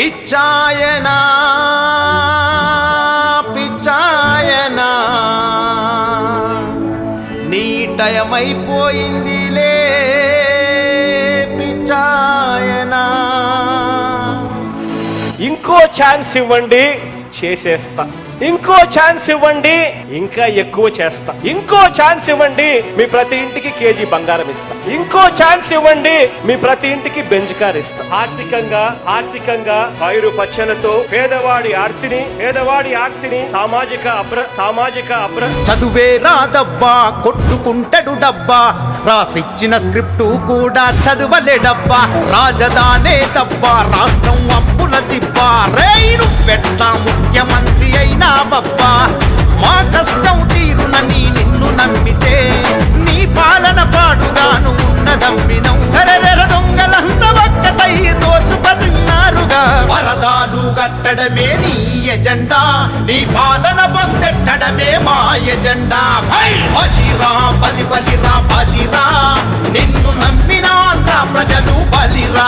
పిచ్చాయనా పిచ్చాయనా. నీటయమైపోయిందిలే పిచ్చాయనా. ఇంకో ఛాన్స్ ఇవ్వండి చేసేస్తా. ఇంకో ఛాన్స్ ఇవ్వండి. ఇంకా ఎక్కువ చేస్తా. ఇంకో ఛాన్స్ ఇవ్వండి మీ ప్రతి ఇంటికి కేజీ బంగారం ఇస్తా. ఇంకో ఛాన్స్ ఇవ్వండి మీ ప్రతి ఇంటికి బెంజ్ కార్ ఇస్తా. ఆర్థికంగా ఆర్థికంగా పైరు పచ్చలతో పేదవాడి ఆర్తిని పేదవాడి ఆర్తిని సామాజిక అప్ర సామాజిక అప్ర చదువే రాదబ్బా కొట్టుకుంటాడు డబ్బా. రాసిచ్చిన స్క్రిప్టు కూడా చదువలే డబ్బా. రాజధానే తప్ప రాష్ట్రం అప్పుల దిబ్బా. పొందెట్టడమే మా ఎజెండా బలిరా బలి బలిరా బలిరా. నిన్ను నమ్మిన ఆంధ్ర ప్రజలు బలిరా.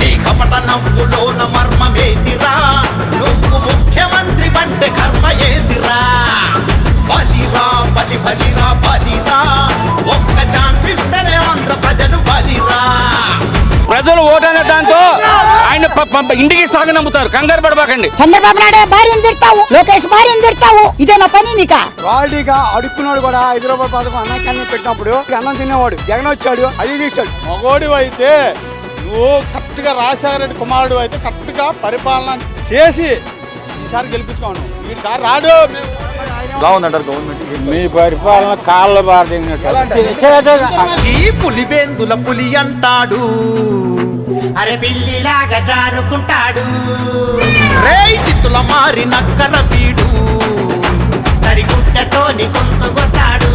నీ కపట నవ్వులోన మర్మమేందిరా? నువ్వు ముఖ్యమంత్రి అంటే కర్మ ఏందిరా? బలిరా బలి బలిరా బలిరా. ఒక్క ఛాన్స్ ఇస్తేనే ఆంధ్ర ప్రజలు బలిరా. ప్రజలు ఓటనే దాంతో ఇంటికి సాగనమ్ముతారు కంగారు పడబాకండి. చంద్రబాబు నాయుడు భార్యను తిడతావు లోకేష్ భార్యను తిడతావు ఇదే నా పని నీకా? క్వాలిటీగా అడుక్కున్నాడు కూడా రూపాయల పథకం అన్నం కన్నం పెట్టినప్పుడు అన్నం తినేవాడు. జగన్ వచ్చాడు అది తీశాడు. మగోడి అయితే నువ్వు కరెక్ట్గా రాజశేఖర రెడ్డి కుమారుడు అయితే కరెక్ట్గా పరిపాలన చేసి ఈసారి గెలిపించుకోను. ఈసారి రాడు. మీ పరిపాలన కాళ్ళ పులివేందుల పులి అంటాడు. అరే పిల్లిలాగా జారుకుంటాడు. రేయ్ చిత్తుల మారి నక్కర వీడు. తడిగుంటతోని గొంతుకొస్తాడు.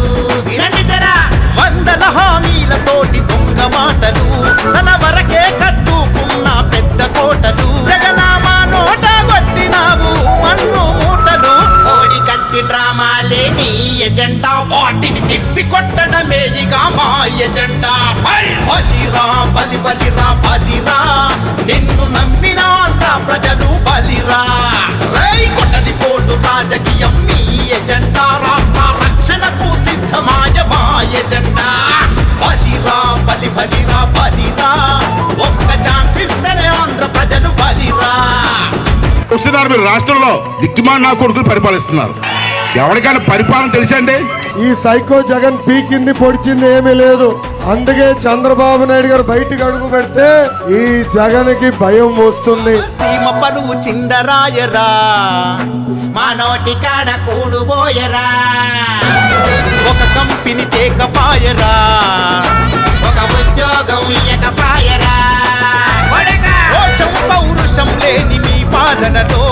వినండి జరా. వందల హామీలతోటి దొంగ మాటలు. తన వరకే కట్టుకున్న పెద్ద కోటలు. జగనామా నోట కొట్టినావు మన్ను మూటలు. కోడి కత్తి డ్రామాలే నీ ఎజెండా. వాటిని తిప్పి కొట్టడమే ఇక మా ఎజెండా. బలి బలిరా బలి బలిరా చూస్తున్నారు మీరు రాష్ట్రంలో దిక్కుమాన నా కొడుకులు పరిపాలిస్తున్నారు. ఎవరికైనా పరిపాలన తెలుసండి? ఈ సైకో జగన్ పీకింది పొడిచింది ఏమీ లేదు. అందుకే చంద్రబాబు నాయుడు గారు బయటికి అడుగు పెడితే ఈ జగన్కి భయం వస్తుంది. సీమ పరువు చిందరాయరా మా నోటి కాడ కూడుబోయరా ఒక కంపెనీ తేకపాయరా సాధనతో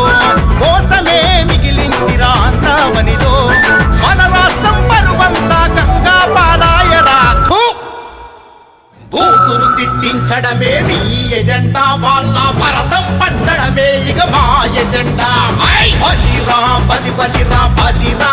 కోసమే మిగిలింది రాంధ్రావనిలో మన రాష్ట్రం పరువంతా గంగా పాలాయ థూ! బూతులు తిట్టించడమే మీ ఎజెండా వాళ్ళ భరతం పట్టడమే ఇక మా ఎజెండా. బలిరా బలి బలిరా బలిరా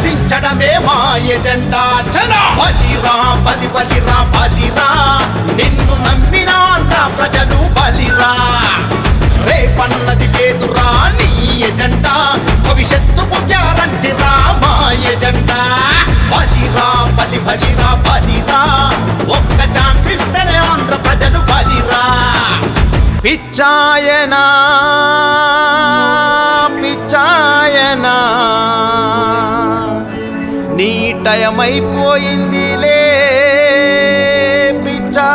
రక్షించడమే మా ఎజెండా చల! బలిరా బలి బలిరా బలిరా నిన్ను నమ్మిన ఆంధ్ర ప్రజలు బలిరా రేపన్నది లేదురా నీ ఎజెండా. భవిష్యత్తు పుట్టారంటిరా మా ఎజెండా బలిరా బలి బలిరా బలిరా ఒక్క ఛాన్స్ ఇస్తేనే ఆంధ్ర ప్రజలు బలిరా పిచ్చాయనా నీ టయమైపోయిందిలే పిచ్చా.